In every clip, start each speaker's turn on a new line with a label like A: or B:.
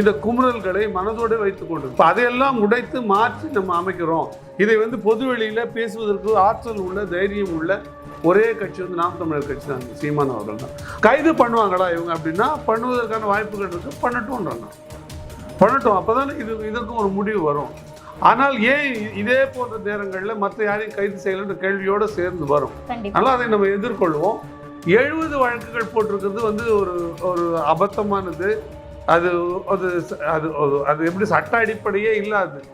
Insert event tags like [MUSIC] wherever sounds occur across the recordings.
A: இந்த குமுறல்களை மனதோடு வைத்துக் கொண்டு இப்ப அதையெல்லாம் உடைத்து மாற்றி நம்ம அமைக்கிறோம். இதை வந்து பொது வெளியில பேசுவதற்கு ஆற்றல் உள்ள தைரியம் உள்ள ஒரே கட்சி வந்து நாம் தமிழர் கட்சி தான். சீமான் அவர்கள் தான். கைது பண்ணுவாங்களா இவங்க அப்படின்னா பண்ணுவதற்கான வாய்ப்புகள் இருக்கு பண்ணட்டும்ன்றாங்க. பண்ணட்டும். அப்போதானே இது இதற்கும் ஒரு முடிவு வரும். ஆனால் ஏன் இதே போன்ற நேரங்களில் மற்ற யாரையும் கைது செய்யலன்ற கேள்வியோடு சேர்ந்து வரும். அதனால் அதை நம்ம எதிர்கொள்வோம். எழுபது வழக்குகள் போட்டிருக்கிறது வந்து ஒரு ஒரு அபத்தமானது. அது அது அது அது- எப்படி சட்ட அடிப்படையே இல்லாது.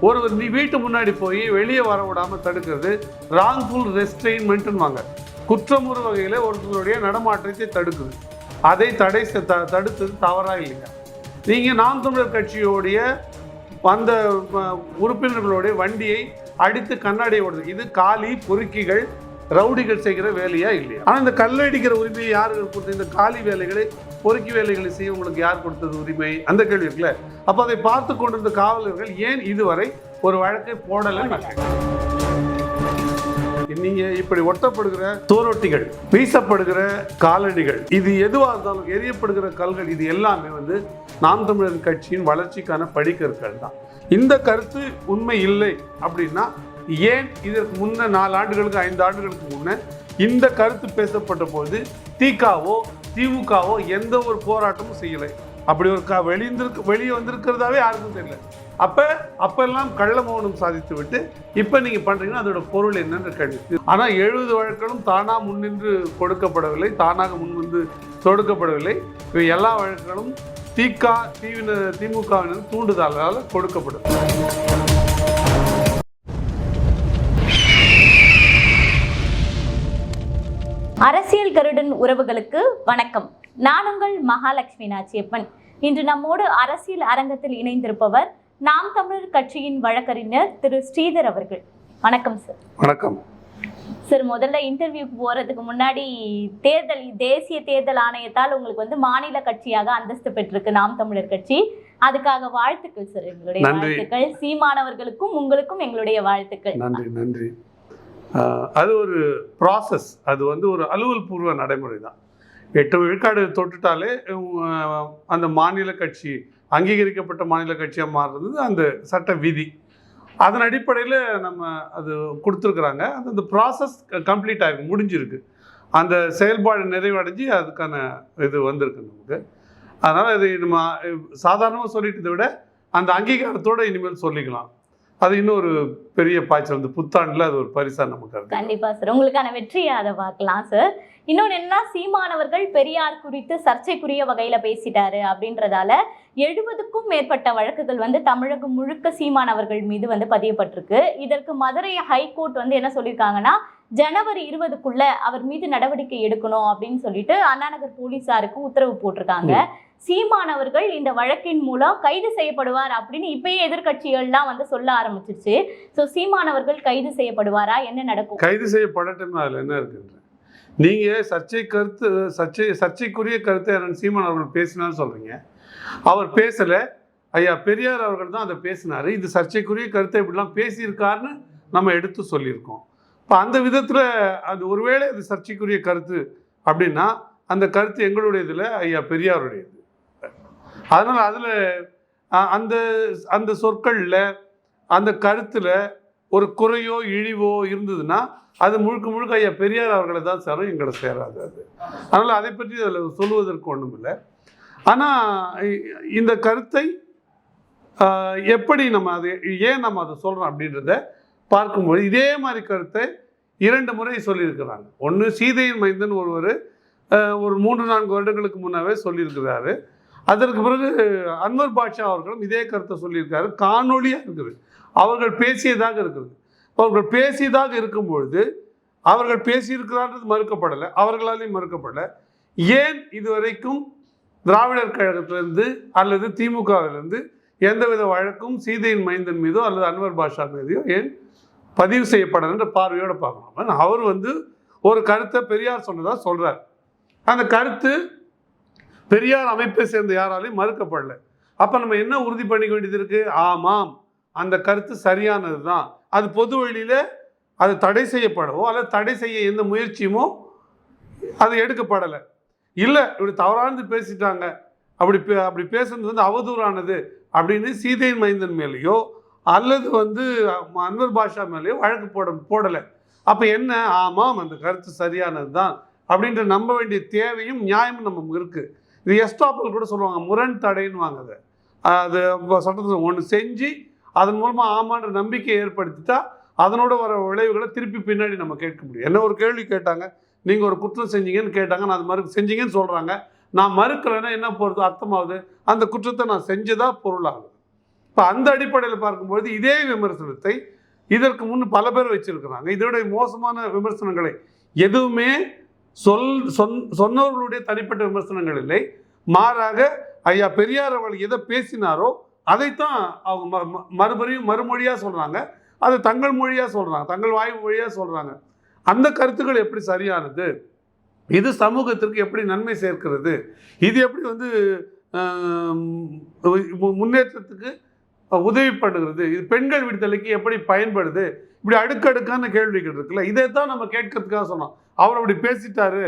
A: ஒருவர் நீ வீட்டு முன்னாடி போய் வெளியே வர விடாம தடுக்கிறது ராங்ஃபுல் ரெஸ்ட்ரெயின்மெண்ட்னு வாங்க குற்றமுறு வகையில் ஒருத்தருடைய நடமாட்டத்தை தடுக்குது. அதை தடை த- தடுத்தது தவறாக இல்லையா நீங்கள் நாம் தமிழர் கட்சியோடைய அந்த உறுப்பினர்களுடைய வண்டியை அடித்து கண்ணாடியை ஓடுது. இது காலி பொறுக்கிகள் ரவுடிகள் செய்கிற வேலையா இல்லையா? ஆனால் இந்த கல்லடிக்கிற உரிமையை யார் கொடுத்த இந்த காலி வேலைகளை பொறுக்கி வேலைகளை செய்ய உங்களுக்கு யார் கொடுத்தது உரிமை? அந்த கேள்வி இருக்குல்ல? அப்போ அதை பார்த்து கொண்டிருந்த காவலர்கள் ஏன் இதுவரை ஒரு வழக்கை போடலைன்னு நீங்க இப்படி ஒட்டப்படுகிற தோரொட்டிகள் வீசப்படுகிற காலடிகள் இது எதுவாக இருந்தாலும் எரியப்படுகிற கல்கள் இது எல்லாமே வந்து நாம் தமிழர் கட்சியின் வளர்ச்சிக்கான படிக்கற்கள் தான். இந்த கருத்து உண்மை இல்லை அப்படின்னா ஏன் இதற்கு முன்ன நாலு ஆண்டுகளுக்கு ஐந்து ஆண்டுகளுக்கு முன்ன இந்த கருத்து பேசப்பட்ட போது திகாவோ திமுகவோ எந்த ஒரு போராட்டமும் செய்யலை. அப்படி ஒரு க வெளிந்திருக்கு வெளியே வந்திருக்கிறதாவே யாருக்கும் தெரியல. அப்போ அப்பெல்லாம் கள்ள மௌனம் சாதித்து விட்டு இப்போ நீங்கள் பண்ணுறீங்கன்னா அதோட பொருள் என்னன்னு கேள்வி. ஆனால் எழுபது வழக்குகளும் தானாக முன்னின்று கொடுக்கப்படவில்லை தானாக முன் வந்து தொடுக்கப்படவில்லை. இவை எல்லா வழக்குகளும் திக தீவின திமுகவினர் தூண்டுதலால் கொடுக்கப்படும்.
B: அரசியல் கருடன் உறவுகளுக்கு வணக்கம். நான் உங்கள் மகாலட்சுமி நாச்சியப்பன். இன்று நம்மோடு அரசியல் அரங்கத்தில் இணைந்திருப்பவர் நாம் தமிழர் கட்சியின் வழக்கறிஞர் திரு ஸ்ரீதர் அவர்கள். வணக்கம் சார்
A: வணக்கம்.
B: சார் முதல்ல இன்டர்வியூக்கு போறதுக்கு முன்னாடி தேர்தல் தேசிய தேர்தல் ஆணையத்தால் உங்களுக்கு வந்து மாநில கட்சியாக அந்தஸ்து பெற்றிருக்கு நாம் தமிழர் கட்சி. அதுக்காக வாழ்த்துக்கள் சார் எங்களுடைய. வாழ்த்துக்கள். சீமானவர்களுக்கும் உங்களுக்கும் எங்களுடைய வாழ்த்துக்கள்.
A: நன்றி நன்றி. அது ஒரு ப்ராசஸ் அது வந்து ஒரு அலுவல் பூர்வ நடைமுறை தான். எட்டு விழுக்காடு தொட்டுட்டாலே அந்த மாநில கட்சி அங்கீகரிக்கப்பட்ட மாநில கட்சியாக மாறுறது அந்த சட்ட விதி. அதன் அடிப்படையில் நம்ம அது கொடுத்துருக்குறாங்க. அது அந்த ப்ராசஸ் கம்ப்ளீட் ஆகிருக்கு முடிஞ்சிருக்கு. அந்த செயல்பாடு நிறைவடைஞ்சு அதுக்கான இது வந்திருக்கு நமக்கு. அதனால் இது நம்ம சாதாரணமாக சொல்லிட்டதை விட அந்த அங்கீகாரத்தோடு இனிமேல் சொல்லிக்கலாம். அது இன்னும் ஒரு பெரிய பாய்ச்சல். வந்து புத்தாண்டில் அது ஒரு பரிசா நமக்கு இருக்கு
B: கண்டிப்பா சார் உங்களுக்கான வெற்றியை அதை பார்க்கலாம் சார் இன்னொன்று என்ன சீமானவர்கள் பெரியார் குறித்து சர்ச்சைக்குரிய வகையில பேசிட்டாரு அப்படின்றதால எழுபதுக்கும் மேற்பட்ட வழக்குகள் வந்து தமிழகம் முழுக்க சீமானவர்கள் மீது வந்து பதியப்பட்டிருக்கு. இதற்கு மதுரை ஹைகோர்ட் வந்து என்ன சொல்லியிருக்காங்கன்னா ஜனவரி இருபதுக்குள்ள அவர் மீது நடவடிக்கை எடுக்கணும் அப்படின்னு சொல்லிட்டு அண்ணாநகர் போலீசாருக்கு உத்தரவு போட்டிருக்காங்க. சீமானவர்கள் இந்த வழக்கின் மூலம் கைது செய்யப்படுவார் அப்படின்னு இப்பயே எதிர்க்கட்சிகள்லாம் வந்து சொல்ல ஆரம்பிச்சிருச்சு. ஸோ சீமானவர்கள் கைது செய்யப்படுவாரா? என்ன நடக்கும்?
A: கைது செய்யப்படட்டும் அதில் என்ன இருக்குன்ற. நீங்கள் சர்ச்சை கருத்து சர்ச்சை சர்ச்சைக்குரிய கருத்தை அண்ணன் சீமான் அவர்கள் பேசினான்னு சொல்கிறீங்க அவர் பேசலை. ஐயா பெரியார் அவர்கள் தான் அதை பேசினார். இது சர்ச்சைக்குரிய கருத்தை இப்படிலாம் பேசியிருக்காருன்னு நம்ம எடுத்து சொல்லியிருக்கோம். இப்போ அந்த விதத்தில் அது ஒருவேளை அது சர்ச்சைக்குரிய கருத்து அப்படின்னா அந்த கருத்து எங்களுடைய இதில் ஐயா பெரியாருடையது. அதனால் அதில் அந்த அந்த சொற்களில் அந்த கருத்தில் ஒரு குறையோ இழிவோ இருந்ததுன்னா அது முழுக்க முழுக்க ஐயா பெரியார் அவர்களை தான் சேரும் எங்களை சேராது அது. அதனால் அதை பற்றி அதில் சொல்லுவதற்கு ஒன்றும் இல்லை. ஆனால் இந்த கருத்தை எப்படி நம்ம அதை ஏன் நம்ம அதை சொல்கிறோம் அப்படின்றத பார்க்கும்போது இதே மாதிரி கருத்தை இரண்டு முறை சொல்லியிருக்கிறாங்க. ஒன்று சீதையின் மைந்தன் ஒருவர் ஒரு மூன்று நான்கு வருடங்களுக்கு முன்னவே சொல்லியிருக்கிறாரு. அதற்கு பிறகு அன்வர் பாட்ஷா அவர்களும் இதே கருத்தை சொல்லியிருக்காரு. காணொலியாக இருக்குது. அவர்கள் பேசியதாக இருக்குது. அவர்கள் பேசியதாக இருக்கும் பொழுது அவர்கள் பேசியிருக்கிறான்றது மறுக்கப்படலை. அவர்களாலையும் மறுக்கப்படலை. ஏன் இதுவரைக்கும் திராவிடர் கழகத்திலிருந்து அல்லது திமுகவிலிருந்து எந்தவித வழக்கும் சீதையின் மைந்தன் மீதோ அல்லது அன்வர் பாஷா மீதோ ஏன் பதிவு செய்யப்படலைன்ற பார்வையோடு பார்க்கணும். அவர் வந்து ஒரு கருத்தை பெரியார் சொன்னதாக சொல்கிறார் அந்த கருத்து பெரியார் அமைப்பை சேர்ந்த யாராலையும் மறுக்கப்படல. அப்போ நம்ம என்ன உறுதி பண்ணிக்க வேண்டியது இருக்கு? ஆமாம். அந்த கருத்து சரியானது தான் அது பொது வழியில் அது தடை செய்யப்படவோ அல்லது தடை செய்ய எந்த முயற்சியுமோ அது எடுக்கப்படலை. இல்லை இப்படி தவறானது பேசிட்டாங்க. அப்படி பே அப்படி பேசுனது வந்து அவதூறானது அப்படின்னு சீதையின் மைந்தன் மேலேயோ அல்லது வந்து அன்வர் பாஷா மேலேயோ வழக்கு போட போடலை. அப்போ என்ன? ஆமாம் அந்த கருத்து சரியானது தான் அப்படின்ற நம்ப வேண்டிய தேவையும் நியாயமும் நம்ம இருக்குது இது எஸ்டாப்பல் கூட சொல்லுவாங்க முரண் தடைன்னு வாங்குது அது சட்டத்தில் ஒன்று செஞ்சு அதன் மூலமாக ஆமான்ற நம்பிக்கையை ஏற்படுத்திட்டா அதனோட வர விளைவுகளை திருப்பி பின்னாடி நம்ம கேட்க முடியும். என்ன ஒரு கேள்வி கேட்டாங்க நீங்கள் ஒரு குற்றம் செஞ்சீங்கன்னு கேட்டாங்க நான் அது மறு செஞ்சீங்கன்னு சொல்கிறாங்க நான் மறுக்கலைன்னா என்ன போகிறது அர்த்தமாகுது? அந்த குற்றத்தை நான் செஞ்சதா பொருளாகுது? இப்போ அந்த அடிப்படையில் பார்க்கும்பொழுது இதே விமர்சனத்தை இதற்கு முன் பல பேர் வச்சிருக்கிறாங்க. இதோடைய மோசமான விமர்சனங்களை எதுவுமே சொல் சொன் சொன்னவர்களுடைய தனிப்பட்ட விமர்சனங்கள் இல்லை. மாறாக ஐயா பெரியார் அவர்கள் எதை பேசினாரோ அதைத்தான் அவங்க ம- ம- மறுபடியும் மறுமொழியாக சொல்கிறாங்க அது தங்கள் மொழியாக சொல்கிறாங்க தங்கள் வாய் மொழியாக சொல்கிறாங்க அந்த கருத்துக்கள் எப்படி சரியானது? இது சமூகத்திற்கு எப்படி நன்மை சேர்க்கிறது? இது எப்படி வந்து முன்னேற்றத்துக்கு உதவி பண்ணுகிறது? இது பெண்கள் விடுதலைக்கு எப்படி பயன்படுது? இப்படி அடுக்கடுக்கான கேள்விகள் இருக்குல்ல இதை தான் நம்ம கேட்கறதுக்காக சொன்னோம். அவர் அப்படி பேசிட்டாரு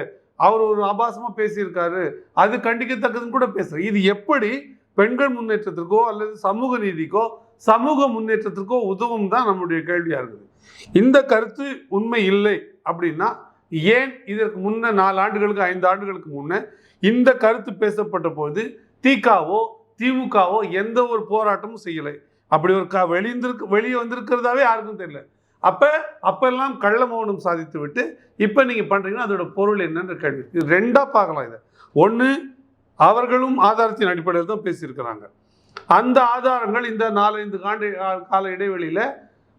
A: அவர் ஒரு ஆபாசமாக பேசியிருக்காரு அது கண்டிக்கத்தக்கதுன்னு கூட பேசுகிறேன் இது எப்படி பெண்கள் முன்னேற்றத்திற்கோ அல்லது சமூக நீதிக்கோ சமூக முன்னேற்றத்திற்கோ உதவும் தான் நம்முடைய கேள்வியாக இருக்குது. இந்த கருத்து உண்மை இல்லை அப்படின்னா ஏன் இதற்கு முன்ன நாலு ஆண்டுகளுக்கு ஐந்து ஆண்டுகளுக்கு முன்ன இந்த கருத்து பேசப்பட்ட போது திகாவோ திமுகவோ எந்த ஒரு போராட்டமும் செய்யலை. அப்படி ஒரு க வெளிந்திருக்கு வெளியே வந்திருக்கிறதாவே யாருக்கும் தெரியல. அப்போ அப்பெல்லாம் கள்ள மௌனம் சாதித்து விட்டு இப்போ நீங்கள் பண்ணுறீங்கன்னா அதோட பொருள் என்னன்ற கேள்வி. இது ரெண்டாக பார்க்கலாம் இதை. ஒன்று அவர்களும் ஆதாரத்தின் அடிப்படையில் தான் பேசியிருக்கிறாங்க. அந்த ஆதாரங்கள் இந்த நாலஞ்சு ஆண்டு கால இடைவெளியில்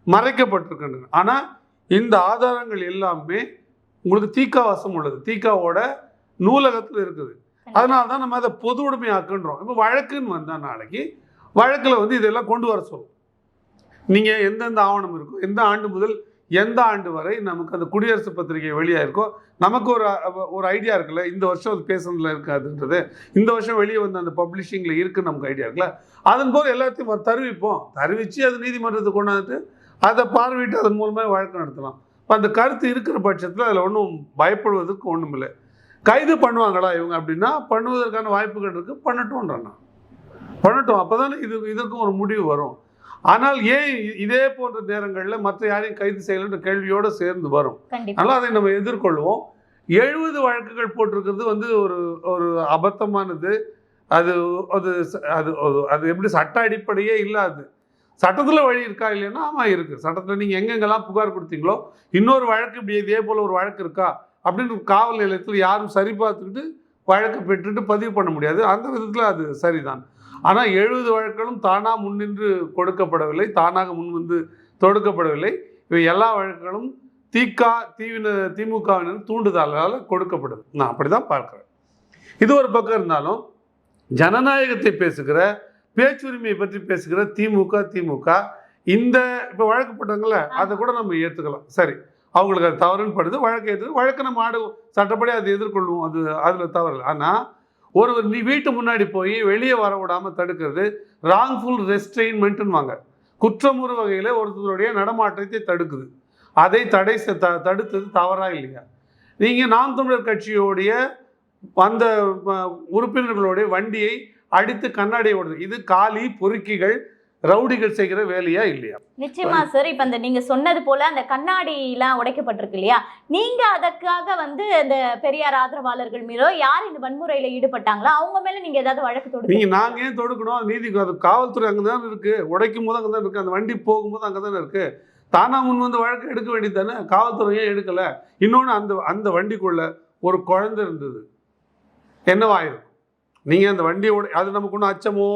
A: மறைக்கப்பட்டிருக்கின்றன. ஆனால் இந்த ஆதாரங்கள் எல்லாமே உங்களுக்கு தீக்கா வசம் உள்ளது. தீக்காவோட நூலகத்தில் இருக்குது. அதனால தான் நம்ம அதை பொது உடைமையாக்குன்றோம். இப்போ வழக்குன்னு வந்தால் நாளைக்கு வழக்கில் வந்து இதெல்லாம் கொண்டு வர சொல்லும். நீங்கள் எந்தெந்த ஆவணம் இருக்கோ எந்த ஆண்டு முதல் எந்த ஆண்டு வரை நமக்கு அந்த குடியரசு பத்திரிகை வெளியாயிருக்கோ நமக்கு ஒரு ஒரு ஐடியா இருக்குல்ல இந்த வருஷம் அது பேசுனதில் இருக்காதுன்றது. இந்த வருஷம் வெளியே வந்து அந்த பப்ளிஷிங்கில் இருக்குன்னு நமக்கு ஐடியா இருக்குல்ல. அதன் போது எல்லாத்தையும் தருவிப்போம். தருவிச்சு அது நீதிமன்றத்துக்கு கொண்டாந்துட்டு அதை பார்வையிட்டு அதன் மூலமாக வழக்கு நடத்தலாம். இப்போ அந்த கருத்து இருக்கிற பட்சத்தில் அதில் ஒன்றும் பயப்படுவதற்கு ஒன்றும் இல்லை கைது பண்ணுவாங்களா இவங்க அப்படின்னா பண்ணுவதற்கான வாய்ப்புகள் இருக்குது பண்ணட்டும்ன்றான் பண்ணட்டும். அப்போ தானே இது இதற்கும் ஒரு முடிவு வரும். ஆனால் ஏன் இதே போன்ற நேரங்களில் மற்ற யாரையும் கைது செய்யலைன்ற கேள்வியோடு சேர்ந்து வரும். அதனால் அதை நம்ம எதிர்கொள்வோம். எழுபது வழக்குகள் போட்டிருக்கிறது வந்து ஒரு ஒரு அபத்தமானது. அது அது அது- அது எப்படி சட்ட அடிப்படையே இல்லாது. சட்டத்தில் வழி இருக்கா இல்லைன்னா ஆமாம் இருக்குது சட்டத்தில் நீங்கள் எங்கெங்கெல்லாம் புகார் கொடுத்தீங்களோ இன்னொரு வழக்கு இப்படி இதே போல் ஒரு வழக்கு இருக்கா? அப்படின்னு காவல் நிலையத்தில் யாரும் சரி பார்த்துக்கிட்டு வழக்கு பெற்றுட்டு பதிவு பண்ண முடியாது. அந்த விதத்தில் அது சரிதான். ஆனால் எழுபது வழக்குகளும் தானாக முன்னின்று கொடுக்கப்படவில்லை தானாக முன் வந்து தொடுக்கப்படவில்லை. இவை எல்லா வழக்குகளும் திக தீவின திமுகவினர் தூண்டுதலால் கொடுக்கப்படுது நான் அப்படி தான் பார்க்குறேன். இது ஒரு பக்கம் இருந்தாலும் ஜனநாயகத்தை பேசுகிற பேச்சுரிமையை பற்றி பேசுகிற திமுக திமுக இந்த இப்போ வழக்கு போட்டாங்கள அதை கூட நம்ம ஏற்றுக்கலாம் சரி அவங்களுக்கு அது தவறுன்னு படுது வழக்கு எதிர்த்து வழக்கு நம்ம ஆடு சட்டப்படி அதை எதிர்கொள்வோம் அது அதில் தவறு ஆனால் ஒருவர் நீ வீட்டு முன்னாடி போய் வெளியே வர விடாமல் தடுக்கிறது ராங்ஃபுல் ரெஸ்ட்ரெயின்மெண்ட்டுன்னு வாங்க குற்றமுறு வகையில் ஒருத்தருடைய நடமாட்டத்தை தடுக்குது. அதை தடை த தடுத்தது தவறாக இல்லையா? நீங்கள் நாம் தமிழர் கட்சியோடைய அந்த உறுப்பினர்களுடைய வண்டியை அடித்து கண்ணாடியை ஓடுது. இது காலி பொறுக்கிகள் ரவுடிகள் செய்கிற வேலையா இல்லையா?
B: நிச்சயமா சார் இப்ப அந்த நீங்க சொன்னது போல அந்த கண்ணாடி எல்லாம் உடைக்கப்பட்டிருக்கு இல்லையா? நீங்க அதற்காக வந்து அந்த பெரியார் ஆதரவாளர்கள் மீதோ யார் இந்த வன்முறையில ஈடுபட்டாங்களோ அவங்க மேல நீங்க ஏதாவது வழக்கு தொடுக்க
A: நீங்கள் நாங்கள் ஏன் தொடுக்கணும்? நீதி அது காவல்துறை அங்கே தான் இருக்குது உடைக்கும் போது அங்கே தான் இருக்குது அந்த வண்டி போகும்போது அங்கே தானே இருக்குது தானாக முன் வந்து வழக்கு எடுக்க வேண்டியது தானே காவல்துறை ஏன் எடுக்கலை? இன்னொன்று அந்த அந்த வண்டிக்குள்ள ஒரு குழந்தை இருந்தது. என்னவாயிருக்கும் நீங்கள் அந்த வண்டியை உடை அது நமக்கு ஒன்றும் அச்சமோ?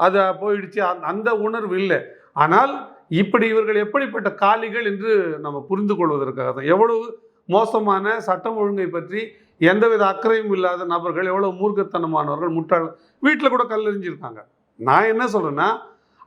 A: அது போயிடுச்சு. அந்த- அந்த உணர்வு இல்லை. ஆனால் இப்படி இவர்கள் எப்படிப்பட்ட காலிகள் என்று நம்ம புரிந்து கொள்வதற்காக தான். எவ்வளவு மோசமான சட்டம் ஒழுங்கை பற்றி எந்தவித அக்கறையும் இல்லாத நபர்கள் எவ்வளோ மூர்க்கத்தனமானவர்கள் முட்டாள் வீட்டில் கூட கல்லெறிஞ்சிருக்காங்க நான் என்ன சொல்கிறேன்னா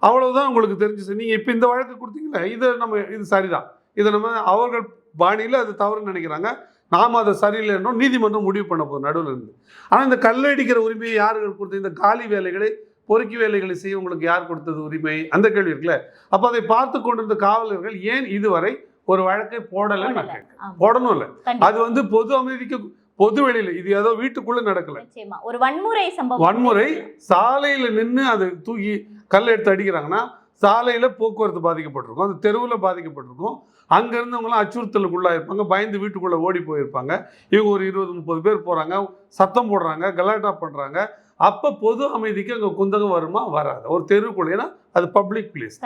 A: அவ்வளோதான் உங்களுக்கு தெரிஞ்சிச்சு நீங்கள் இப்போ இந்த வழக்கு கொடுத்தீங்களே இதை நம்ம இது சரிதான். இதை நம்ம அவர்கள் பாணியில் அது தவறுன்னு நினைக்கிறாங்க. நாம் அதை சரியில்லைன்னோ நீதிமன்றம் முடிவு பண்ண போதும் நடுவில் இருந்து. ஆனால் இந்த கல்லடிக்கிற உரிமையை யாருக்கு கொடுத்த இந்த காலி வேலைகளை பொறுக்கி வேலைகளை செய்ய உங்களுக்கு யார் கொடுத்தது உரிமை? அந்த கேள்வி இருக்குல்ல. அப்போ அதை பார்த்து கொண்டிருந்த காவலர்கள் ஏன் இதுவரை ஒரு வழக்கை போடலைன்னு நான் கேட்கிறேன்
B: ஆமா.
A: போடணும் இல்லை. அது வந்து பொது அமைதிக்கு பொது வெளியில இது ஏதோ வீட்டுக்குள்ள நடக்கல.
B: ஒரு வன்முறை சம்பவம்.
A: வன்முறை சாலையில நின்று அதை தூக்கி கல் எடுத்து அடிக்கிறாங்கன்னா சாலையில போக்குவரத்து பாதிக்கப்பட்டிருக்கும். அந்த தெருவில் பாதிக்கப்பட்டிருக்கும். அங்க இருந்தவங்களாம் அச்சுறுத்தலுக்குள்ளா இருப்பாங்க. பயந்து வீட்டுக்குள்ள ஓடி போயிருப்பாங்க. இவங்க ஒரு இருபது முப்பது பேர் போறாங்க. சத்தம் போடுறாங்க. கலாட்டா பண்றாங்க. அப்ப பொது அமைதிக்கு அங்க குந்தகம் வருமா? வராது. ஒரு தெருவுக்குள்ள ஏன்னா அது பப்ளிக் பிளேஸ்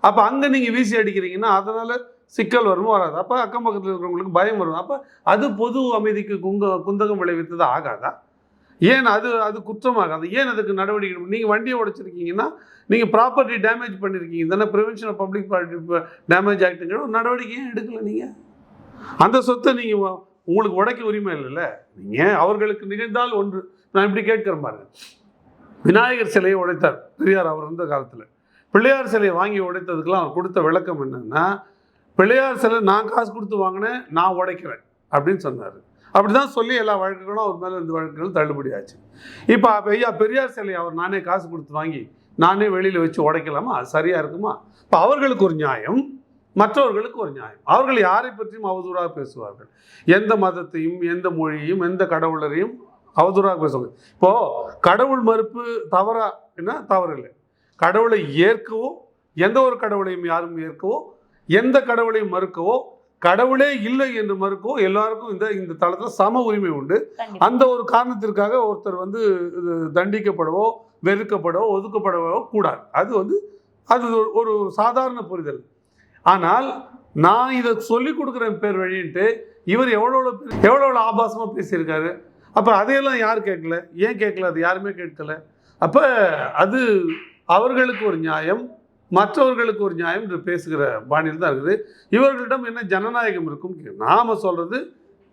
A: அப்ப அங்க நீங்க வீசி அடிக்கிறீங்கன்னா அதனால சிக்கல் வருமா? வராது. அப்ப அக்கம் பக்கத்துல இருக்கிறவங்களுக்கு பயம் வரும். அப்ப அது பொது அமைதிக்கு குங்க குந்தகம் விளைவித்தது ஆகாதா? ஏன் அது அது குற்றமாகாது? ஏன் அதுக்கு நடவடிக்கை எடுக்கணும்? நீங்க வண்டியை உடைச்சிருக்கீங்கன்னா நீங்க ப்ராப்பர்ட்டி டேமேஜ் பண்ணிருக்கீங்க. தானே prevention of public property damage ஆக்டுங்கிற ஒரு நடவடிக்கை ஏன் எடுக்கல நீங்க. அந்த சொத்தை நீங்க வ- உங்களுக்கு உடைக்க உரிமை இல்லைல்ல? நீங்கள் அவர்களுக்கு நிகழ்ந்தால் ஒன்று. நான் இப்படி கேட்கிறேன் பாருங்க. விநாயகர் சிலையை உடைத்தார். பெரியார் அவர் இருந்த காலத்தில். பிள்ளையார் சிலையை வாங்கி உடைத்ததுக்கெல்லாம் அவர் கொடுத்த விளக்கம் என்னன்னா பிள்ளையார் சிலை நான் காசு கொடுத்து வாங்கினேன் நான் உடைக்கிறேன் அப்படின்னு சொன்னார். அப்படி தான் சொல்லி எல்லா வழக்குகளும் அவர் மேலே இந்த வழக்குகள் தள்ளுபடி ஆச்சு. இப்போ ஐயா பெரியார் சிலையை அவர் நானே காசு கொடுத்து வாங்கி நானே வெளியில் வச்சு உடைக்கலாமா? அது சரியாக இருக்குமா? இப்போ அவர்களுக்கு ஒரு நியாயம். மற்றவர்களுக்கு ஒரு நியாயம். அவர்கள் யாரை பற்றியும் அவதூறாக பேசுவார்கள். எந்த மதத்தையும் எந்த மொழியையும் எந்த கடவுளரையும் அவதூறாக பேசுவாங்க. இப்போ கடவுள் மறுப்பு தவறா? என்ன? தவறு இல்லை கடவுளை ஏற்கவோ எந்த ஒரு கடவுளையும் யாரும் ஏற்கவோ எந்த கடவுளையும் மறுக்கவோ கடவுளே இல்லை என்று மறுக்கவோ எல்லாருக்கும் இந்த இந்த தளத்தில் சம உரிமை உண்டு. அந்த ஒரு காரணத்திற்காக ஒருத்தர் வந்து இது தண்டிக்கப்படவோ வெறுக்கப்படவோ ஒதுக்கப்படவோ கூடாது. அது வந்து அது ஒரு சாதாரண புரிதல். ஆனால் நான் இதை சொல்லிக் கொடுக்குறேன் பேர் வழின்ட்டு இவர் எவ்வளோ எவ்வளோ ஆபாசமாக பேசியிருக்காரு. அப்போ அதையெல்லாம் யார் கேட்கல? ஏன் கேட்கல? அது யாருமே கேட்கல. அப்போ அது அவர்களுக்கு ஒரு நியாயம் மற்றவர்களுக்கு ஒரு நியாயம் என்று பேசுகிற பாணியில் தான் இருக்குது. இவர்களிடம் என்ன ஜனநாயகம் இருக்கும் நாம் சொல்கிறது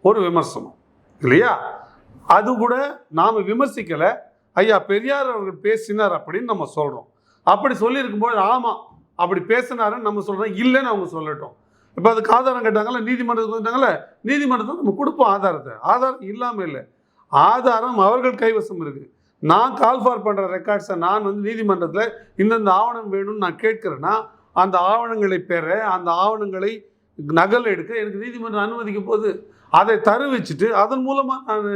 A: ஒரு விமர்சனம் இல்லையா? அது கூட நாம் விமர்சிக்கலை. ஐயா பெரியார் அவர்கள் பேசினார் அப்படின்னு நம்ம சொல்கிறோம் அப்படி சொல்லியிருக்கும்போது ஆமாம் அப்படி பேசினாருன்னு நம்ம சொல்கிறோம் இல்லைன்னு அவங்க சொல்லட்டும். இப்போ அதுக்கு ஆதாரம் கேட்டாங்கல்ல நீதிமன்றத்துக்கு வந்துட்டாங்கல்ல நீதிமன்றத்தில் நம்ம கொடுப்போம் ஆதாரத்தை. ஆதாரம் இல்லாமல் இல்லை. ஆதாரம் அவர்கள் கைவசம் இருக்குது நான் கால் ஃபார் பண்ணுற ரெக்கார்ட்ஸை நான் வந்து நீதிமன்றத்தில் இந்தந்த ஆவணம் வேணும்னு நான் கேட்குறேன்னா அந்த ஆவணங்களை பெற அந்த ஆவணங்களை நகல் எடுக்க எனக்கு நீதிமன்றம் அனுமதிக்க போது அதை தருவிச்சுட்டு அதன் மூலமாக நான்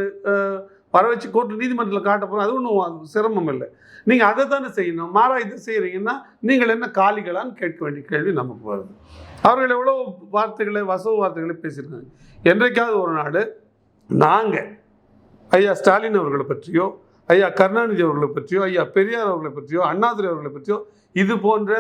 A: வர வச்சு கோர்ட்டு நீதிமன்றத்தில் காட்ட போகிறோம் அது ஒன்றும் சிரமம் இல்லை. நீங்கள் அதை தானே செய்யணும். மாறா இது செய்கிறீங்கன்னா நீங்கள் என்ன காலிகளான்னு கேட்க வேண்டிய கேள்வி நமக்கு வருது அவர்கள் எவ்வளோ வார்த்தைகளை வசவு வார்த்தைகளை பேசியிருக்காங்க. என்றைக்காவது ஒரு நாள் நாங்கள் ஐயா ஸ்டாலின் அவர்களை பற்றியோ ஐயா கருணாநிதி அவர்களை பற்றியோ ஐயா பெரியார் அவர்களை பற்றியோ அண்ணாதுரை அவர்களை பற்றியோ இது போன்ற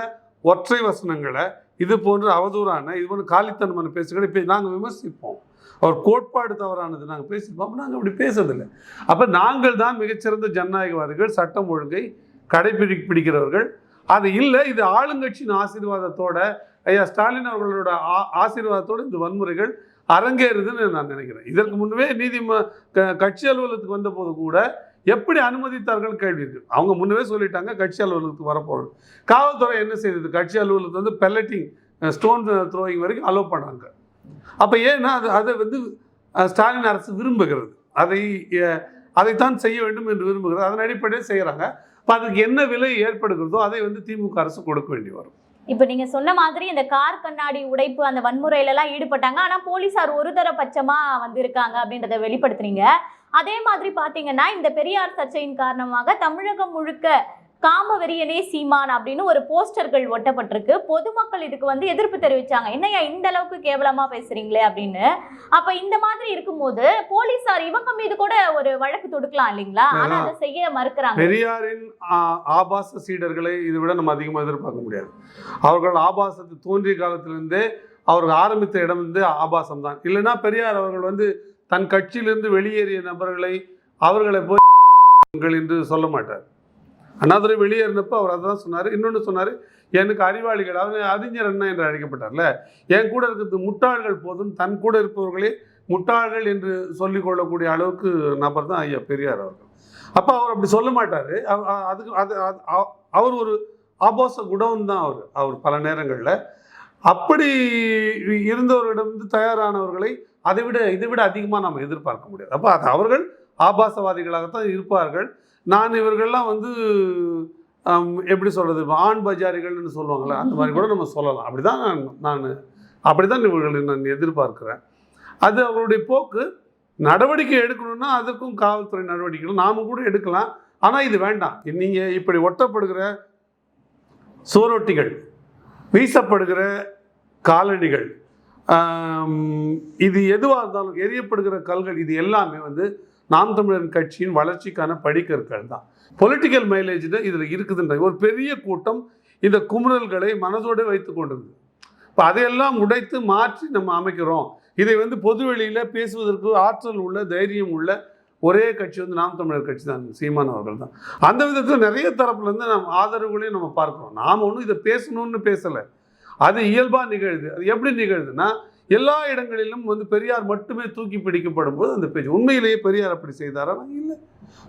A: ஒற்றை வசனங்களை இது போன்ற அவதூறான இது போன்ற காலித்தனமான பேசுகளை பேசி நாங்கள் விமர்சிப்போம். அவர் கோட்பாடு தவறானது. நாங்கள் பேசியிருப்போம் நாங்கள் அப்படி பேசுறதில்லை அப்போ நாங்கள் தான் மிகச்சிறந்த ஜனநாயகவாதிகள் சட்டம் ஒழுங்கை கடைபிடி பிடிக்கிறவர்கள். அது இல்லை இது ஆளுங்கட்சியின் ஆசீர்வாதத்தோட ஐயா ஸ்டாலின் அவர்களோட ஆ- ஆசீர்வாதத்தோட இந்த வன்முறைகள் அரங்கேறுதுன்னு நான் நினைக்கிறேன். இதற்கு முன்னவே நீதிம க- கட்சி அலுவலகத்துக்கு வந்தபோது கூட எப்படி அனுமதித்தார்கள் கேள்வி இருக்கு. அவங்க முன்னவே சொல்லிட்டாங்க கட்சி அலுவலகத்துக்கு வரப்போகிறது காவல்துறை என்ன செய்தது? கட்சி அலுவலகத்தை வந்து பெல்லட்டிங் ஸ்டோன் த்ரோயிங் வரைக்கும் அலோவ் பண்ணாங்க. அப்போ ஏன்னா அது அதை வந்து ஸ்டாலின் அரசு விரும்புகிறது. அதை அதைத்தான் செய்ய வேண்டும் என்று விரும்புகிறது. அதன் அடிப்படையில் செய்கிறாங்க இப்போ அதுக்கு என்ன விலை ஏற்படுகிறதோ அதை வந்து திமுக அரசு கொடுக்க வேண்டி வரும்.
B: இப்போ நீங்க சொன்ன மாதிரி இந்த கார் கண்ணாடி உடைப்பு அந்த வன்முறையில எல்லாம் ஈடுபட்டாங்க. ஆனா போலீசார் ஒரு தரபட்சமா வந்திருக்காங்க அப்படின்றத வெளிப்படுத்துறீங்க அதே மாதிரி பாத்தீங்கன்னா இந்த பெரியார் சர்ச்சையின் காரணமாக தமிழகம் முழுக்க காமவெறியனே சீமான் அப்படின்னு ஒரு போஸ்டர்கள் ஒட்டப்பட்டிருக்கு. பொதுமக்கள் இதுக்கு வந்து எதிர்ப்பு தெரிவிச்சாங்க. என்னய்யா இந்த அளவுக்கு கேவலமா பேசுறீங்களே அப்படின்னு. அப்ப இந்த மாதிரி இருக்கும்போது போலீசார் இவங்க மீது கூட ஒரு வழக்கு தொடுக்கலாம் இல்லைங்களா? ஆனா அதை செய்ய மறுக்கிறாங்க.
A: பெரியாரின் ஆபாச சீடர்களை இதை விட நம்ம அதிகமாக எதிர்பார்க்க முடியாது. அவர்கள் ஆபாசத்தை தோன்றிய காலத்திலிருந்தே அவர்கள் ஆரம்பித்த இடம் வந்து ஆபாசம் தான் இல்லைன்னா பெரியார் அவர்கள் வந்து தன் கட்சியிலிருந்து வெளியேறிய நபர்களை அவர்களை போய் என்று சொல்ல மாட்டார். அண்ணாதுரை வெளியேறினப்போ அவர் அதான் சொன்னார். இன்னொன்று சொன்னார் எனக்கு அறிவாளிகள் அவர் அறிஞர் அண்ணா என்று அழைக்கப்பட்டார்ல. என் கூட இருக்கிறது முட்டாள்கள் போதும் தன் கூட இருப்பவர்களே முட்டாள்கள் என்று சொல்லிக்கொள்ளக்கூடிய அளவுக்கு நபர் தான் ஐயா பெரியார் அவர்கள். அப்போ அவர் அப்படி சொல்ல மாட்டார். அதுக்கு அது அது- அவர் ஒரு ஆபோச குடவன் தான் அவர் அவர் பல நேரங்களில். அப்படி இருந்தவர்களிடமிருந்து தயாரானவர்களை அதை விட இதை விட அதிகமாக நம்ம எதிர்பார்க்க முடியாது. அப்போ அது அவர்கள் ஆபாசவாதிகளாகத்தான் இருப்பார்கள். நான் இவர்கள்லாம் வந்து எப்படி சொல்கிறது ஆண் பஜாரிகள்னு சொல்லுவாங்களே அந்த மாதிரி கூட நம்ம சொல்லலாம். அப்படி தான் நான் நான் அப்படி தான் இவர்களை நான் எதிர்பார்க்குறேன். அது அவருடைய போக்கு. நடவடிக்கை எடுக்கணும்னா அதற்கும் காவல்துறை நடவடிக்கைகள் நாம கூட எடுக்கலாம். ஆனால் இது வேண்டாம். நீங்கள் இப்படி ஒட்டப்படுகிற சுவரொட்டிகள் வீசப்படுகிற காலணிகள் இது எதுவாக இருந்தாலும் எரியப்படுகிற கல்கள் இது எல்லாமே வந்து நாம் தமிழர் கட்சியின் வளர்ச்சிக்கான படிக்கற்கள் தான். பொலிட்டிக்கல் மைலேஜ் இதில் இருக்குதுன்ற ஒரு பெரிய கூட்டம் இந்த குமுறல்களை மனதோடு வைத்து கொண்டிருந்தது. இப்போ அதையெல்லாம் உடைத்து மாற்றி நம்ம அமைக்கிறோம். இதை வந்து பொதுவெளியில் பேசுவதற்கு ஆற்றல் உள்ள தைரியம் உள்ள ஒரே கட்சி வந்து நாம் தமிழர் கட்சி தான் சீமான் அவர்கள் தான். அந்த விதத்தில் நிறைய தரப்புலேருந்து நம்ம ஆதரவுகளையும் நம்ம பார்க்குறோம். நாம் ஒன்றும் இதை பேசணும்னு பேசலை. அது இயல்பாக நிகழுது. அது எப்படி நிகழுதுன்னா எல்லா இடங்களிலும் வந்து பெரியார் மட்டுமே தூக்கி பிடிக்கப்படும் போது அந்த பேச்சு உண்மையிலேயே பெரியார் அப்படி செய்தாரா? இல்லை.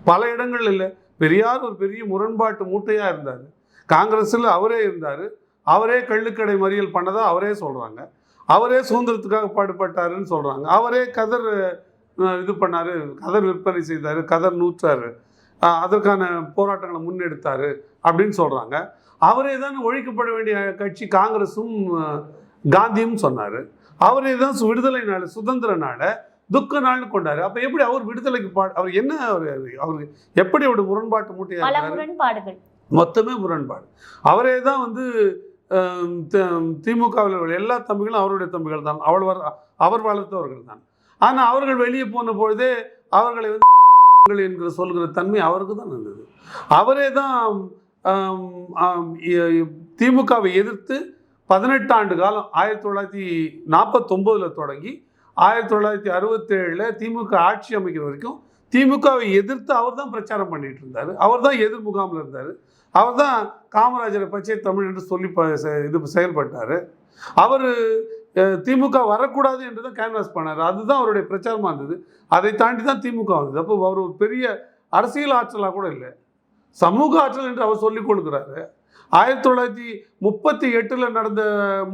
A: பல இடங்கள் இல்லை. பெரியார் ஒரு பெரிய முரண்பாட்டு மூட்டையாக இருந்தார். காங்கிரஸில் அவரே இருந்தார். அவரே கள்ளுக்கடை மறியல் பண்ணதாக அவரே சொல்கிறாங்க அவரே சுதந்திரத்துக்காக பாடுபட்டாருன்னு சொல்கிறாங்க அவரே கதர் இது பண்ணார். கதர் விற்பனை செய்தார். கதர் நூற்றார். அதற்கான போராட்டங்களை முன்னெடுத்தார் அப்படின்னு சொல்கிறாங்க அவரே தான் ஒழிக்கப்பட வேண்டிய கட்சி காங்கிரஸும் காந்தியும் சொன்னார். அவரே தான் சு- விடுதலை நாள் சுதந்திர நாளை துக்க நாள்னு கொண்டாரு. அப்போ எப்படி அவர் விடுதலைக்கு பா அவர் என்ன அவர் அவருக்கு எப்படி அவருடைய முரண்பாட்டு மூட்டையாக இருந்தாரு?
B: முரண்பாடுகள்.
A: மொத்தமே முரண்பாடு. அவரே தான் வந்து திமுகவில் உள்ள எல்லா தம்பிகளும் அவருடைய தம்பிகள் தான். அவள் வர அவர் வளர்த்தவர்கள் தான். ஆனால் அவர்கள் வெளியே போன பொழுதே அவர்களை வந்து [LAUGHS] என்கிற சொல்கிற தன்மை அவருக்கு தான் இருந்தது. அவரே தான் திமுகவை எதிர்த்து பதினெட்டு ஆண்டு காலம் ஆயிரத்தி தொள்ளாயிரத்தி நாற்பத்தொம்போதில் தொடங்கி ஆயிரத்தி தொள்ளாயிரத்தி அறுபத்தேழில் திமுக ஆட்சி அமைக்கிற வரைக்கும் திமுகவை எதிர்த்து அவர் தான் பிரச்சாரம் பண்ணிகிட்டு இருந்தார். அவர் தான் எதிர் முகாமில் இருந்தார். அவர் தான் காமராஜரை பச்சை தமிழ் என்று சொல்லி செ- இது செயல்பட்டார். அவர் திமுக வரக்கூடாது என்று தான் கேன்வாஸ் பண்ணார். அதுதான் அவருடைய பிரச்சாரமாக இருந்தது. அதை தாண்டி தான் திமுக வந்தது. அப்போ அவர் ஒரு பெரிய அரசியல் ஆற்றலாக கூட இல்லை. சமூக ஆற்றல் என்று அவர் சொல்லிக் கொடுக்குறாரு ஆயிரத்தி தொள்ளாயிரத்தி முப்பத்தி எட்டில் நடந்த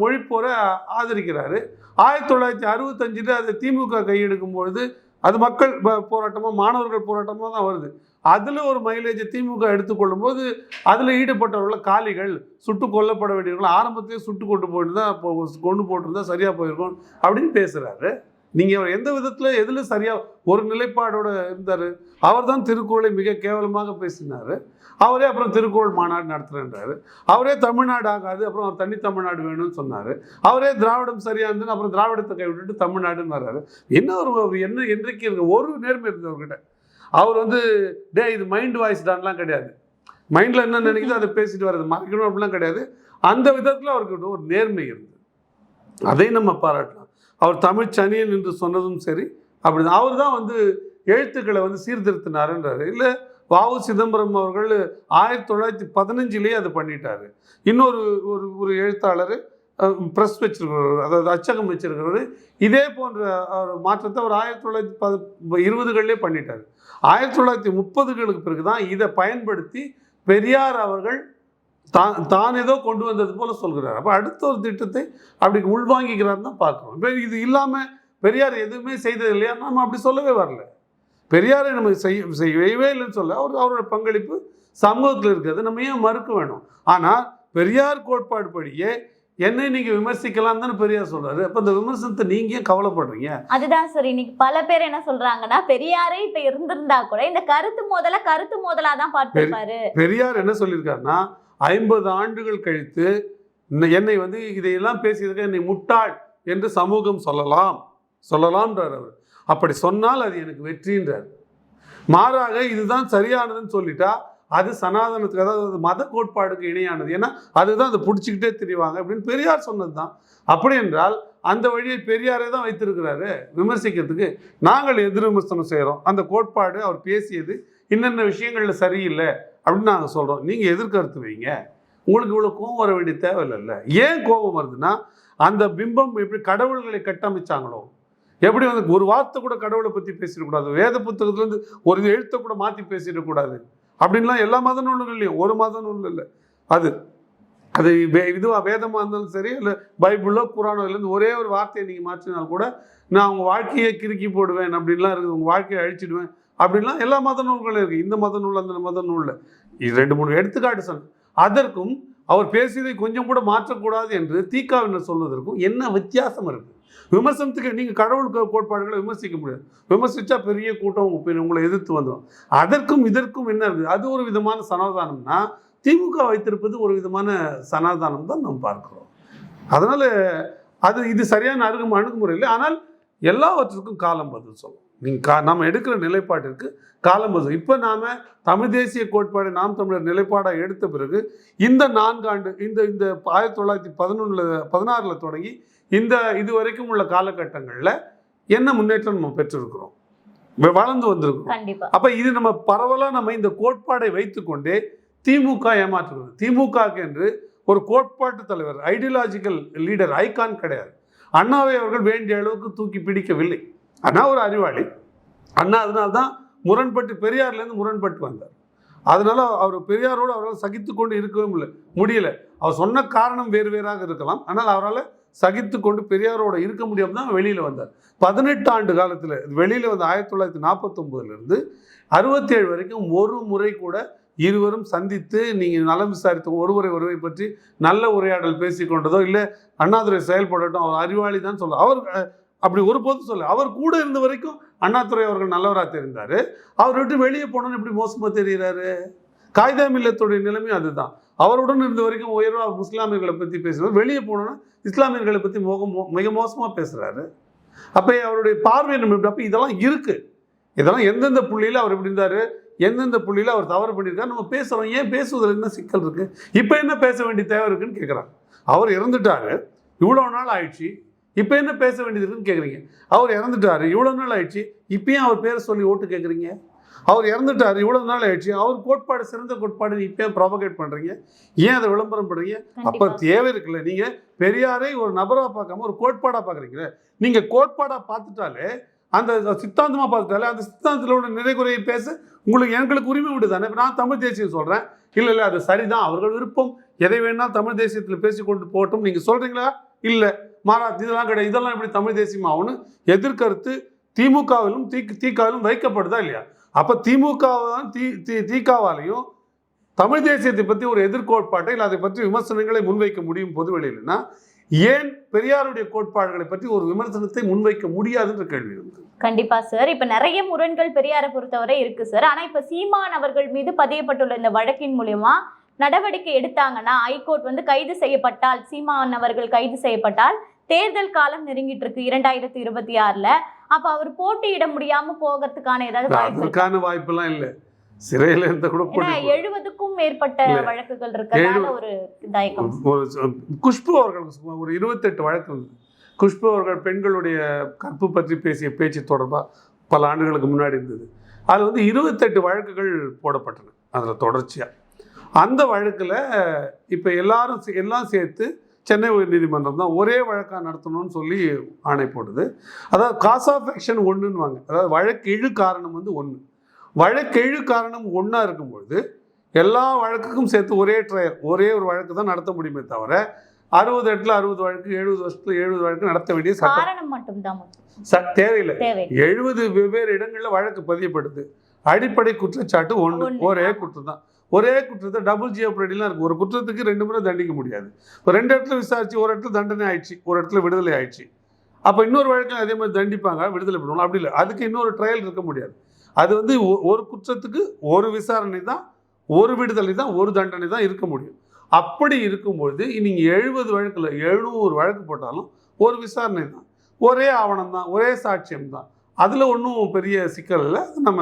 A: மொழிப்போரை ஆதரிக்கிறாரு. ஆயிரத்தி தொள்ளாயிரத்தி அறுபத்தஞ்சில் அதை திமுக கையெடுக்கும் பொழுது அது மக்கள் போராட்டமாக மாணவர்கள் போராட்டமாக தான் வருது. அதில் ஒரு மைலேஜை திமுக எடுத்துக்கொள்ளும் போது அதில் ஈடுபட்டவர்கள் காலிகள் சுட்டு கொல்லப்பட வேண்டியவர்கள் ஆரம்பத்திலே சுட்டு கொண்டு போயிட்டு தான் கொண்டு போட்டிருந்தா சரியாக போயிருக்கும் அப்படின்னு பேசுகிறாரு நீங்கள் எந்த விதத்தில் எதில் சரியாக ஒரு நிலைப்பாடோடு இருந்தார்? அவர் தான் திருக்குறளை மிக கேவலமாக பேசினார். அவரே அப்புறம் திருக்குறள் மாநாடு நடத்துகிறேன்றாரு அவரே தமிழ்நாடு ஆகாது அப்புறம் அவர் தனி தமிழ்நாடு வேணும்னு சொன்னார். அவரே திராவிடம் சரியாக இருந்துன்னு அப்புறம் திராவிடத்தை கைவிட்டுட்டு தமிழ்நாடுன்னு வர்றாரு. என்ன ஒரு அவர் என்ன என்றைக்கு இருக்கு ஒரு நேர்மை இருந்தது அவர்கிட்ட. அவர் வந்து டே இது மைண்ட் வாய்ஸ் டான்லாம் கிடையாது. மைண்டில் என்ன நினைக்குதோ அதை பேசிட்டு வர்றது. மறைக்கணும் அப்படிலாம் கிடையாது. அந்த விதத்தில் அவருக்கு ஒரு நேர்மை இருந்தது. அதையும் நம்ம பாராட்டலாம் அவர் தமிழ் சனியன் என்று சொன்னதும் சரி அப்படிதான் அவர் தான் வந்து எழுத்துக்களை வந்து சீர்திருத்தினாருன்றாரு. இல்லை வாவு சிதம்பரம் அவர்கள் ஆயிரத்தி தொள்ளாயிரத்தி பதினஞ்சிலேயே அது பண்ணிட்டாரு. இன்னொரு ஒரு ஒரு எழுத்தாளர் ப்ரெஸ் வச்சிருக்கிறவர் அதாவது அச்சகம் வச்சிருக்கிறவர் இதே போன்ற மாற்றத்தை அவர் ஆயிரத்தி தொள்ளாயிரத்தி பது இருபதுகள்லேயே பண்ணிட்டார். ஆயிரத்தி தொள்ளாயிரத்தி முப்பதுகளுக்கு பிறகு தான் இதை பயன்படுத்தி பெரியார் அவர்கள் தான் தான் ஏதோ கொண்டு வந்தது போல சொல்கிறார். அப்போ அடுத்த ஒரு திட்டத்தை அப்படி உள்வாங்கிக்கிறார் தான் பார்க்குறோம். இப்போ இது இல்லாமல் பெரியார் எதுவுமே செய்தது இல்லையா? நம்ம அப்படி சொல்லவே வரல. பெரியாரை நம்ம செய்ய செய்யவே இல்லைன்னு சொல்ல அவர் அவரோட பங்களிப்பு சமூகத்தில் இருக்கிறது நம்ம ஏன் மறுக்க வேணும்? ஆனால் பெரியார் கோட்பாடு படியே என்னை நீங்கள் விமர்சிக்கலாம் தானே பெரியார் சொல்றாரு. அப்போ இந்த விமர்சனத்தை நீங்கள் ஏன் கவலைப்படுறீங்க?
B: அதுதான் சார் இன்னைக்கு பல பேர் என்ன சொல்றாங்கன்னா பெரியாரே இப்ப இருந்திருந்தா கூட இந்த கருத்து மோதல கருத்து மோதலா தான் பார்த்திருப்பாரு.
A: பெரியார் என்ன சொல்லியிருக்காருன்னா ஐம்பது ஆண்டுகள் கழித்து என்னை வந்து இதையெல்லாம் பேசியதுக்கு என்னை முட்டாள் என்று சமூகம் சொல்லலாம். சொல்லலாம்ன்றார் அவர். அப்படி சொன்னால் அது எனக்கு வெற்றின்றார். மாறாக இதுதான் சரியானதுன்னு சொல்லிட்டா அது சனாதனத்துக்கு அதாவது மத கோட்பாடுக்கு இணையானது. ஏன்னா அதுதான் அதை பிடிச்சிக்கிட்டே தெரிவாங்க அப்படின்னு பெரியார் சொன்னது தான் அப்படி என்றால் அந்த வழியை பெரியாரே தான் வைத்திருக்கிறாரு. விமர்சிக்கிறதுக்கு நாங்கள் எதிர் விமர்சனம் செய்கிறோம் அந்த கோட்பாடு அவர் பேசியது இன்னென்ன விஷயங்களில் சரியில்லை? அப்படின்னு நாங்கள் சொல்கிறோம் நீங்கள் எதிர்கருத்து வைங்க. உங்களுக்கு இவ்வளோ கோபம் வர வேண்டிய தேவையில்லைல்ல. ஏன் கோபம் வருதுன்னா அந்த பிம்பம் எப்படி கடவுள்களை கட்டமைச்சாங்களோ எப்படி வந்து ஒரு வார்த்தை கூட கடவுளை பற்றி பேசிடக்கூடாது வேத புத்தகத்துலேருந்து ஒரு எழுத்தை கூட மாற்றி பேசிடக்கூடாது அப்படின்லாம் எல்லா மத நூல்கள்லையும் ஒரு மத நூல் இல்லை. அது அது வே இதுவாக வேதமாக இருந்தாலும் சரி இல்லை பைபிளோ குரானோ இதுலேருந்து ஒரே ஒரு வார்த்தையை நீங்கள் மாற்றினால் கூட நான் உங்கள் வாழ்க்கையை கிறுக்கி போடுவேன் அப்படின்லாம் இருக்குது உங்கள் வாழ்க்கையை அழிச்சிடுவேன் அப்படின்லாம் எல்லா மத நூல்களும் இருக்குது இந்த மத நூல் அந்த மத நூலில். இது ரெண்டு மூணு எடுத்துக்காட்டு சொல். அதற்கும் அவர் பேசியதை கொஞ்சம் கூட மாற்றக்கூடாது என்று தீக்காவினர் சொல்வதற்கும் என்ன வித்தியாசம் இருக்குது விமர்சனத்துக்கு நீங்கள் கடவுள் கோட்பாடுகளை விமர்சிக்க முடியாது. விமர்சித்தா பெரிய கூட்டம் உங்களை எதிர்த்து வந்துடும் அதற்கும் இதற்கும் என்ன இருக்குது அது ஒரு விதமான சனாதானம்னா திமுக வைத்திருப்பது ஒரு விதமான சனாதானம் தான் நாம் பார்க்கிறோம். அதனால் அது இது சரியான அருகும் அணுகுமுறை இல்லை. ஆனால் எல்லாவற்றுக்கும் காலம் பதில் சொல்லும். நீங்கள் கா நம்ம எடுக்கிற நிலைப்பாட்டிற்கு காலம் பதில். இப்போ நாம தமிழ் தேசிய கோட்பாடு நாம் தமிழர் நிலைப்பாடாக எடுத்த பிறகு இந்த நான்காண்டு இந்த இந்த ஆயிரத்தி தொள்ளாயிரத்தி பதினொன்றில் பதினாறில் தொடங்கி இந்த இது வரைக்கும் உள்ள காலகட்டங்களில் என்ன முன்னேற்றம் நம்ம பெற்றிருக்கிறோம்? வளர்ந்து வந்திருக்கிறோம். அப்ப இது நம்ம பரவலாக நம்ம இந்த கோட்பாடை வைத்துக்கொண்டே திமுக ஏமாற்றுகிறது. திமுக என்று ஒரு கோட்பாட்டு தலைவர் ஐடியாலஜிக்கல் லீடர் ஐகான் கிடையாது. அண்ணாவை அவர்கள் வேண்டிய அளவுக்கு தூக்கி பிடிக்கவில்லை. அண்ணா ஒரு அறிவாளி. அண்ணா அதனால்தான் முரண்பட்டு பெரியார்லேருந்து முரண்பட்டு வந்தார். அதனால அவர் பெரியாரோடு அவரால் சகித்து கொண்டு இருக்கவே முடியல முடியல. அவர் சொன்ன காரணம் வேறு வேறாக இருக்கலாம். ஆனால் அவரால் சகித்து கொண்டு பெரியாரோட இருக்க முடியாமல் தான் வெளியில் வந்தார். பதினெட்டு ஆண்டு காலத்தில் வெளியில் வந்து ஆயிரத்தி தொள்ளாயிரத்தி நாற்பத்தொம்போதுலேருந்து அறுபத்தேழு வரைக்கும் ஒரு முறை கூட இருவரும் சந்தித்து நீங்கள் நலம் விசாரித்த ஒருவரை ஒருவரை பற்றி நல்ல உரையாடல் பேசி கொண்டதோ இல்லை அண்ணாதுரை செயல்படட்டும் அவர் அறிவாளி தான் சொல்ல அவர் அப்படி ஒரு போதும் சொல்ல அவர் கூட இருந்த வரைக்கும் அண்ணாதுரை அவர்கள் நல்லவராக தெரிந்தார். அவர் விட்டு வெளியே போனோன்னு எப்படி மோசமாக தெரிகிறாரு காய்தா மில்லத்துடைய நிலைமை அதுதான். அவருடன் இருந்த வரைக்கும் உயர்வா முஸ்லாமியர்களை பற்றி பேசுவார் வெளியே போனோன்னா இஸ்லாமியர்களை பற்றி மோக மோ- மிக மோசமாக பேசுகிறாரு அப்போ அவருடைய பார்வை நம்ம அப்போ இதெல்லாம் இருக்குது இதெல்லாம் எந்தெந்த புள்ளியில் அவர் இப்படி இருந்தார்? எந்தெந்த புள்ளியில் அவர் தவறு பண்ணியிருக்காரு நம்ம பேசுகிறோம் ஏன் பேசுவதில் என்ன சிக்கல் இருக்கு? இப்போ என்ன பேச வேண்டிய தேவை இருக்குன்னு கேட்குறாங்க அவர் இறந்துட்டாரு இவ்வளோ நாள் ஆயிடுச்சு இப்போ என்ன பேச வேண்டியது இருக்குன்னு கேட்குறீங்க அவர் இறந்துட்டாரு இவ்வளோ நாள் ஆயிடுச்சு இப்பயும் அவர் பேரை சொல்லி ஓட்டு கேட்குறீங்க அவர் இறந்துட்டாரு இவ்வளோ நாள் ஆயிடுச்சு அவர் கோட்பாடு சிறந்த கோட்பாடு இப்போ ப்ராபகேட் பண்ணுறீங்க ஏன் அதை விளம்பரம் பண்ணுறீங்க அப்போ தேவை இருக்குல்ல. நீங்க பெரியாரை ஒரு நபரா பார்க்காம ஒரு கோட்பாடா பார்க்குறீங்களே நீங்க கோட்பாடா பார்த்துட்டாலே அந்த சித்தாந்தமாக பார்த்துட்டாலே அந்த சித்தாந்தத்தில் உள்ள நிறைகுறையை பேச உங்களுக்கு எங்களுக்கு உரிமை உண்டு தானே இப்போ நான் தமிழ் தேசியம் சொல்கிறேன் இல்லை இல்லை அது சரிதான். அவர்கள் விருப்பம். எதை வேணால் தமிழ் தேசியத்தில் பேசி கொண்டு போகட்டும். நீங்கள் சொல்கிறீங்களா இல்லை. மாறா இதெல்லாம் கிடையாது. இதெல்லாம் எப்படி தமிழ் தேசியமாகனு எதிர்கருத்து திமுகவிலும் தி திகாவிலும் வைக்கப்படுதா இல்லையா? அப்போ திமுக தி தி திகாவாலையும் தமிழ் தேசியத்தை பற்றி ஒரு எதிர்கோட்பாட்டை இல்லை அதை பற்றி விமர்சனங்களை முன்வைக்க முடியும் பொதுவெளியில்னா ஏன் பெரியாருடைய கோட்பாடுகளை பற்றி ஒரு விமர்சனத்தை முன்வைக்க முடியாதுன்ற கேள்வி இருக்கு.
B: கண்டிப்பா சார் இப்ப நிறைய முரண்கள் பெரியாரை பொறுத்தவரை இருக்கு சார் ஆனா இப்ப சீமான் அவர்கள் மீது பதியப்பட்டுள்ள இந்த வழக்கின் மூலியமா நடவடிக்கை எடுத்தாங்கன்னா ஹைகோர்ட் வந்து கைது செய்யப்பட்டால் சீமான் அவர்கள் கைது செய்யப்பட்டால் தேர்தல் காலம் நெருங்கிட்டு இருக்கு இரண்டாயிரத்தி இருபத்தி ஆறுல. அப்ப அவர் போட்டியிட முடியாம போகிறதுக்கான ஏதாவது வாய்ப்பு
A: வாய்ப்பெல்லாம் இல்லை. சிறையில் இருந்த கூட
B: எழுபதுக்கும் மேற்பட்ட. வழக்குகள் ஒரு தயக்கம்
A: ச- குஷ்பு அவர்கள் ஒரு இருபத்தெட்டு வழக்கு. குஷ்பு அவர்கள் பெண்களுடைய கற்பு பற்றி பேசிய பேச்சு தொடர்பாக பல ஆண்டுகளுக்கு முன்னாடி இருந்தது. அதில் வந்து இருபத்தெட்டு வழக்குகள் போடப்பட்டன அதில் தொடர்ச்சியாக அந்த வழக்கில் இப்போ எல்லாரும் எல்லாம் சேர்த்து சென்னை உயர்நீதிமன்றம் தான் ஒரே வழக்காக நடத்தணும்னு சொல்லி ஆணை போடுது அதாவது காஸ் ஆஃப் ஆக்ஷன் ஒன்றுன்னுவாங்க அதாவது வழக்கெழு காரணம் வந்து ஒன்று வழக்கெழு காரணம் ஒன்றா இருக்கும்பொழுது எல்லா வழக்குக்கும் சேர்த்து ஒரே ட்ரையல் ஒரே ஒரு வழக்கு தான் நடத்த முடியுமே தவிர அறுபது இடத்துல அறுபது வழக்கு எழுபது வருஷத்துல எழுபது வழக்கு நடத்த வேண்டிய சட்டம்.
B: மட்டும்தான்
A: தேவையில்லை.
B: தேவை
A: எழுபது வெவ்வேறு இடங்களில் வழக்கு பதியப்படுது. அடிப்படை குற்றச்சாட்டு ஒன்று
B: ஒண்ணு.
A: ஒரே குற்றம் தான். ஒரே குற்றத்தை டபுள் ஜியோப்ரடிலாம் இருக்கு. ஒரு குற்றத்துக்கு ரெண்டு முறை தண்டிக்க முடியாது. இப்போ ரெண்டு இடத்துல விசாரிச்சு ஒரு இடத்துல தண்டனை ஆயிடுச்சு ஒரு இடத்துல விடுதலை ஆயிடுச்சு. அப்போ இன்னொரு வழக்கில் அதே மாதிரி தண்டிப்பாங்க விடுதலை பண்ணுவாங்க. அப்படி இல்லை. அதுக்கு இன்னொரு ட்ரையல் இருக்க முடியாது. அது வந்து ஒ- ஒரு குற்றத்துக்கு ஒரு விசாரணை தான் ஒரு விடுதலை தான் ஒரு தண்டனை தான் இருக்க முடியும். அப்படி இருக்கும்பொழுது நீங்கள் எழுபது வழக்கில் எழுநூறு வழக்கு போட்டாலும் ஒரு விசாரணை தான். ஒரே ஆவணம் தான் ஒரே சாட்சியம் தான். அதில் ஒன்றும் பெரிய சிக்கல் இல்லை. அது நம்ம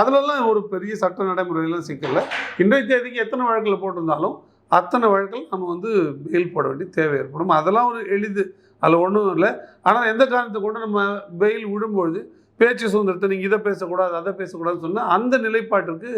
A: அதிலெல்லாம் ஒரு பெரிய சட்ட நடைமுறையெல்லாம் சிக்கல் இல்லை. இன்றைய தேதிக்கு எத்தனை வழக்கில் போட்டிருந்தாலும் அத்தனை வழக்கில் நம்ம வந்து பெயில் போட வேண்டிய தேவை ஏற்படும். அதெல்லாம் ஒரு எளிது. அதில் ஒன்றும் இல்லை. ஆனால் எந்த காரணத்தை கொண்டு நம்ம பெயில் விடும்பொழுது பேச்சு சுதந்திரத்தை நீங்கள் இதை பேசக்கூடாது அதை பேசக்கூடாதுன்னு சொன்னால் அந்த நிலைப்பாட்டிற்கு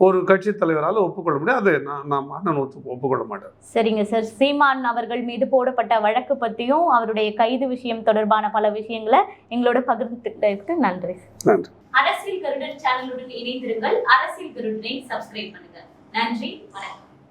A: ஒரு கட்சி தலைவரால் ஒப்புக்கொள்ள முடியாது அதை நான் நான் அண்ணன் ஒத்து ஒப்புக்கொள்ள மாட்டேன்
B: சரிங்க சார். சீமான் அவர்கள் மீது போடப்பட்ட வழக்கு பத்தியும் அவருடைய கைது விஷயம் தொடர்பான பல விஷயங்களை எங்களோட பகிர்ந்துக்கிட்டதுக்கு நன்றி
A: நன்றி.
B: அரசியல் கருடன் சேனலுடன் இணைந்திருங்கள். அரசியல் கருடனை சப்ஸ்கிரைப் பண்ணுங்க. நன்றி. வணக்கம்.